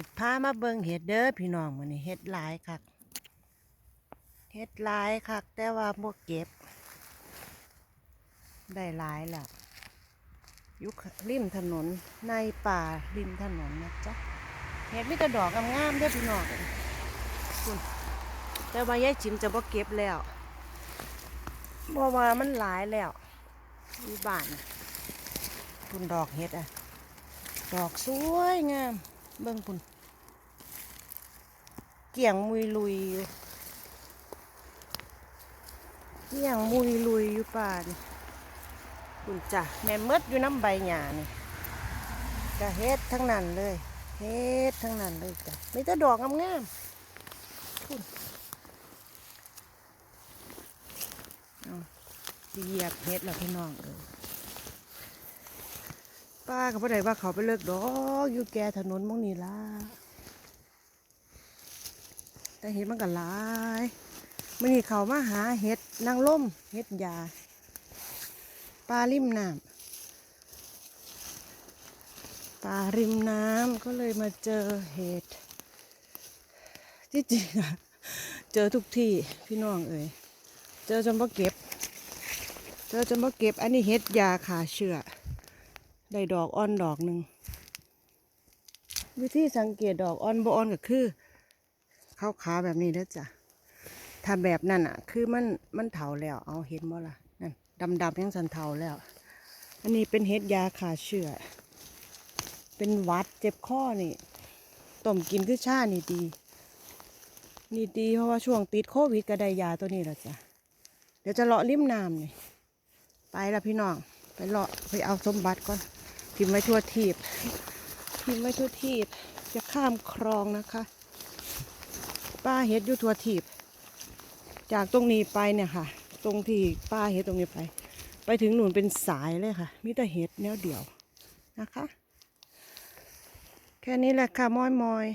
สิพามาเบิ่งเห็ดเด้อพี่น้องมื้อนี้เห็ดหลายคักเห็ดหลายคักแต่ว่าบ่เก็บ ได้หลายแล้วยู่ริมถนนในป่าริมถนนนะจ๊ะเห็ดมีแต่ดอกงามๆเด้อพี่น้องคุณแต่ว่ายายจิมจะบ่เก็บแล้วเพราะว่ามันหลายแล้วอยู่บ้านคุณดอกเห็ดอะ ดอกสวยงาม เบิ่งพุ่นเกี่ยงมุยลุยอยู่ เกี่ยงมุยลุยอยู่ป่านี่คุณจ้ะแม่เมดอยู่น้ำใบหญ้านี่ก็เฮ็ดทั้งนั้นเลยเฮ็ดทั้งนั้นเลยจ้ะไมีแต่ดอกงามๆคุณเอาเหยียบเฮ็ดแล้วพี่น้องเอ้ย ป้าก็บ่ได้ว่าเขาไปเลิกดอกอยู่แกถนนมองนี่ล่ะแต่เห็ดมันก็หลายมันนี่เขามาหาเห็ดนางล่มเห็ดยาปลาริมน้ำปลาริมน้ำก็เลยมาเจอเห็ดที่จริงอะเจอทุกที่พี่น้องเอ๋ยเจอจนบ่เก็บ เจอจนบ่เก็บ อันนี้เห็ดยาขาเชื้อ ได้ดอกอ่อนดอกหนึ่งวิธีสังเกตดอกอ่อนบ่อ่อนก็คือเข้าขาแบบนี้เด้อจ้ะถ้าแบบนั้นอะ คือมันมันเถาแล้ว เอาเห็นบ่ล่ะนั่นดำดำยังสันเถาแล้ว อันนี้เป็นเห็ดยาขาเชื้อเป็นวัดเจ็บคอนี่ต้มกินคือชานี่ดีนี่ดีเพราะว่าช่วงติดโควิดก็ได้ยาตัวนี้แล้วจ้ะเดี๋ยวจะเลาะริมน้ำนี่ไปละพี่น้องไปเลาะไปเอาสมบัติก่อน พิมพ์ไว้ทั่วทีบพิมพ์ไว้ทั่วทีบจะข้ามคลองนะคะ ป้าเฮ็ดอยู่ทั่วทีบ จากตรงนี้ไปเนี่ยค่ะ ตรงที่ป้าเฮ็ดตรงนี้ไป ไปถึงหนุนเป็นสายเลยค่ะมิแต่เฮ็ดแนวเดียวนะคะ แค่นี้แหละค่ะมอยมอย